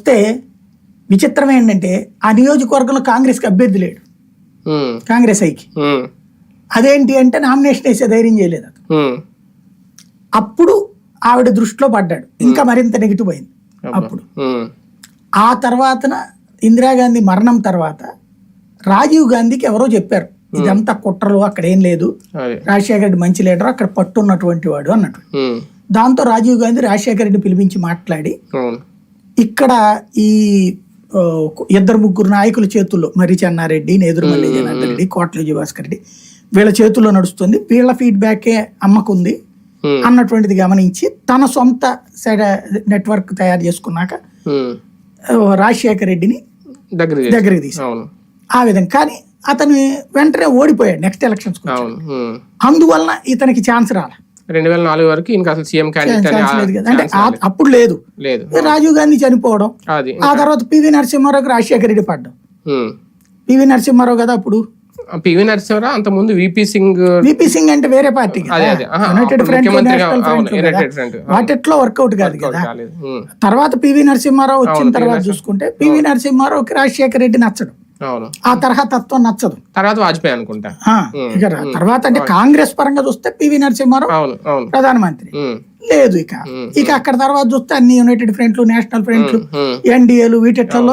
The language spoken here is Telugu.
వస్తే విచిత్రం ఏంటంటే ఆ నియోజకవర్గంలో కాంగ్రెస్కి అభ్యర్థి లేడు. కాంగ్రెస్ ఐకి. అదేంటి అంటే నామినేషన్ వేసే ధైర్యం చేయలేదు. అప్పుడు ఆవిడ దృష్టిలో పడ్డాడు. ఇంకా మరింత నెగిటివ్ అయింది అప్పుడు. ఆ తర్వాతన ఇందిరాగాంధీ మరణం తర్వాత రాజీవ్ గాంధీకి ఎవరో చెప్పారు ఇదంతా కుట్రలు అక్కడ ఏం లేదు. రాజశేఖర రెడ్డి మంచి లీడర్ అక్కడ పట్టున్నటువంటి వాడు అన్నట్టు. దాంతో రాజీవ్ గాంధీ రాజశేఖర రెడ్డి పిలిపించి మాట్లాడి ఇక్కడ ఈ ఇద్దరు ముగ్గురు నాయకుల చేతుల్లో మరి చెన్నారెడ్డి నేదురుమల్లి జనార్దన్ రెడ్డి కోట్ల విజయభాస్కర్ రెడ్డి వీళ్ళ చేతుల్లో నడుస్తుంది. వీళ్ళ ఫీడ్బ్యాకే అమ్మకుంది అన్నటువంటిది గమనించి తన సొంత నెట్వర్క్ తయారు చేసుకున్నాక రాజశేఖర రెడ్డిని దగ్గర చేసి- దగ్గరికి తీసి అవును. ఆ విధంగా. కానీ అతను వెంటనే ఓడిపోయాడు నెక్స్ట్ ఎలక్షన్స్. అందువలన ఇతనికి ఛాన్స్ రాల. రెండు వేల నాలుగు వరకు ఇంకా అసలు సీఎం క్యాండిడేట్ అంటే అప్పుడు లేదు. లేదు. రాజీవ్ గాంధీ చనిపోవడం. అది ఆ తర్వాత పివి నరసింహారావుకి రాజశేఖర రెడ్డి పడ్డం. పివి నరసింహారావు కదా అప్పుడు? పివి నరసింహరావు అంత ముందు విపి సింగ్ విపి సింగ్ అంటే వేరే పార్టీ యునైటెడ్ ఫ్రంట్ వాటిట్లో వర్కౌట్ కాదు కదా. తర్వాత పివి నరసింహారావు వచ్చిన తర్వాత చూసుకుంటే పివి నరసింహారావుకి రాజశేఖర రెడ్డి నచ్చడు. ఆ తరహా తత్వం నచ్చదు. తర్వాత వాజ్పేయి అనుకుంటా. ఇక తర్వాత అంటే కాంగ్రెస్ పరంగా చూస్తే పివి నరసింహారావు ప్రధానమంత్రి. లేదు ఇక. ఇక అక్కడ తర్వాత చూస్తే అన్ని యునైటెడ్ ఫ్రంట్లు నేషనల్ ఫ్రంట్లు. ఎన్డీఏలు వీటిట్లలో